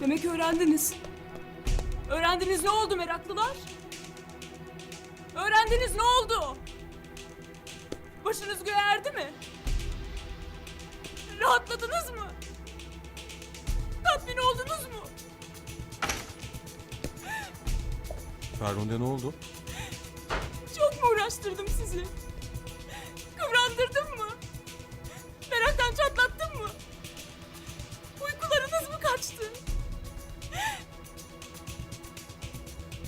Demek öğrendiniz. Öğrendiniz ne oldu meraklılar? Öğrendiniz ne oldu? Başınız göğe erdi mi? Rahatladınız mı? Tatmin oldunuz mu? Ferhunde ne oldu? Çok mu uğraştırdım sizi? Kıvrandırdım mı?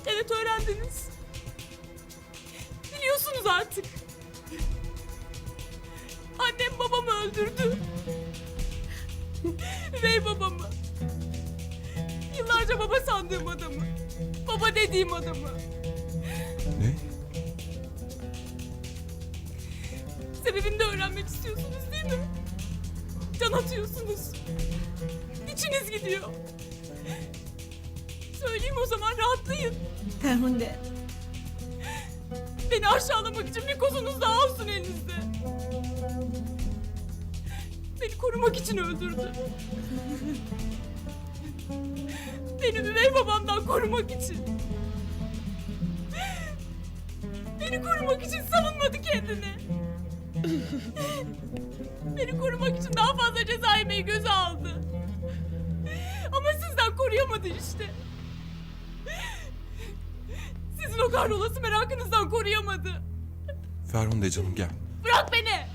Evet öğrendiniz. Biliyorsunuz artık. Annem babamı öldürdü. Üvey babamı. Yıllarca baba sandığım adamı. Baba dediğim adamı. Ne? Sebebini de öğrenmek istiyorsunuz değil mi? Can atıyorsunuz. İçiniz gidiyor. Söyleyeyim o zaman rahatlayın. Ferhunde. Beni aşağılamak için bir kozunuz daha olsun elinizde. Beni korumak için öldürdü. Beni üvey babamdan korumak için. Beni korumak için savunmadı kendini. Beni korumak için daha fazla ceza yemeyi göze aldı. Ama sizden koruyamadı işte. Kahrolası merakınızdan koruyamadı. Ferhunde canım gel. Bırak beni!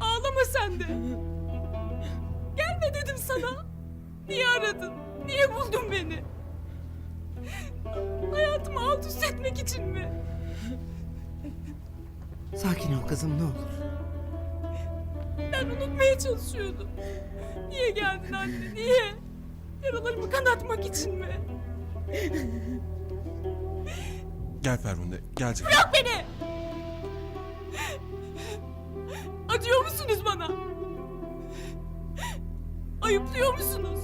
Ağlama sen de. Gelme dedim sana. Niye aradın? Niye buldun beni? Hayatımı alt üst etmek için mi? Sakin ol kızım ne olur. Ben unutmaya çalışıyordum. Niye geldin anne? Niye? Yaralarımı kanatmak için mi? Gel Ferhunde gel canım. Bırak beni! Acıyor musunuz bana? Ayıplıyor musunuz?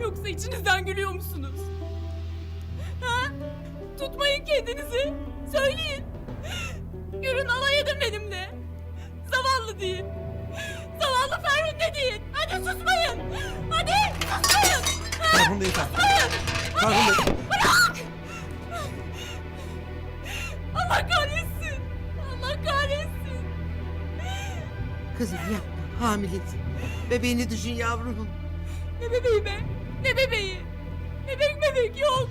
Yoksa içinizden gülüyor musunuz? Ha? Tutmayın kendinizi. Söyleyin. Yürün alay edin benimle. Zavallı deyin. Zavallı Ferhunde deyin. Hadi susmayın. Hadi susmayın. Ha? Yeter. Susmayın. Ferhunde. Allah kahretsin. Allah kahretsin. Kızım yapma hamilesin. Bebeğini düşün yavrum. Ne bebeği be? Ne bebeği? Bebek bebek yok.